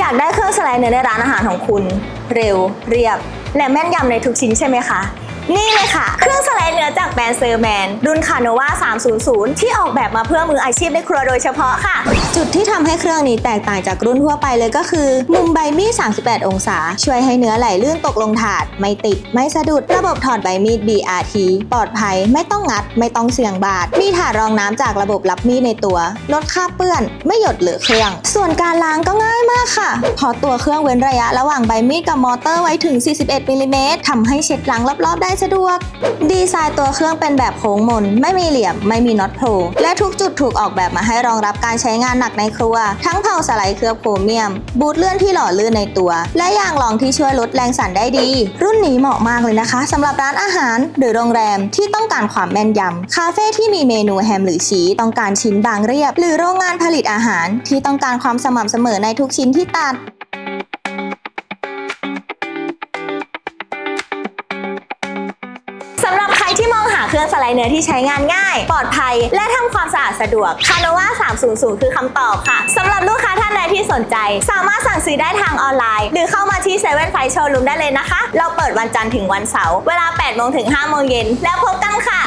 อยากได้เครื่องสไลด์เนื้อในร้านอาหารของคุณ เร็ว เรียบ และแม่นยำในทุกชิ้นใช่ไหมคะ นี่เลยค่ะ เครื่องสไลด์เนื้อจากแบรนด์เซอร์แมน รุ่นคาโนวา300 ที่ออกแบบมาเพื่อมืออาชีพในครัวโดยเฉพาะค่ะ จุดที่ทำให้เครื่องนี้แตกต่างจากรุ่นทั่วไปเลยก็คือ มุมใบมีด 38 องศา ช่วยให้เนื้อไหลลื่นตกลงถาด ไม่ติด ไม่สะดุด ระบบถอดใบมีด BRT ปลอดภัย ไม่ต้องงัด ไม่ต้องเสี่ยงบาด มีถาดรองน้ำจากระบบรับมีดในตัว ลดคราเปื้อน ไม่หยดเหลือเครื่อง ส่วนการล้างก็ง่ายมากค่ะพราะตัวเครื่องเว้นระยะระหว่างใบมีดกับมอเตอร์ไว้ถึง 41มิลลิเมตรทำให้เช็ดล้างรอบๆได้สะดวก ดีไซน์ตัวเครื่องเป็นแบบโค้งมน ไม่มีเหลี่ยม ไม่มีน็อตโผล่และทุกจุดถูกออกแบบมาให้รองรับการใช้งานหนักในครัว ทั้งเผาสไลด์เคลือบโครเมียม บูทเลื่อนที่หล่อลื่นในตัว และยางรองที่ช่วยลดแรงสั่นได้ดี รุ่นนี้เหมาะมากเลยนะคะสำหรับร้านอาหาร หรือโรงแรมที่ต้องการความแม่นยำคาเฟ่ที่มีเมนูแฮมหรือชีสต้องการชิ้นบางเรียบ หรือโรงงานผลิตอาหารที่ต้องการความสม่ำเสมอในทุกชิ้นที่ตัดาเครื่องสไลด์เนื้อที่ใช้งานง่าย ปลอดภัย และทำความสะอาดสะดวกคาโนว่า300 คือคำตอบค่ะสำหรับลูกค้าท่านใดที่สนใจ สามารถสั่งซื้อได้ทางออนไลน์ หรือเข้ามาที่เซเว่นไฟโชว์รูมได้เลยนะคะ เราเปิดวันจันทร์ถึงวันเสาร์เวลา8โมงถึง5โมงเย็นแล้วพบกันค่ะ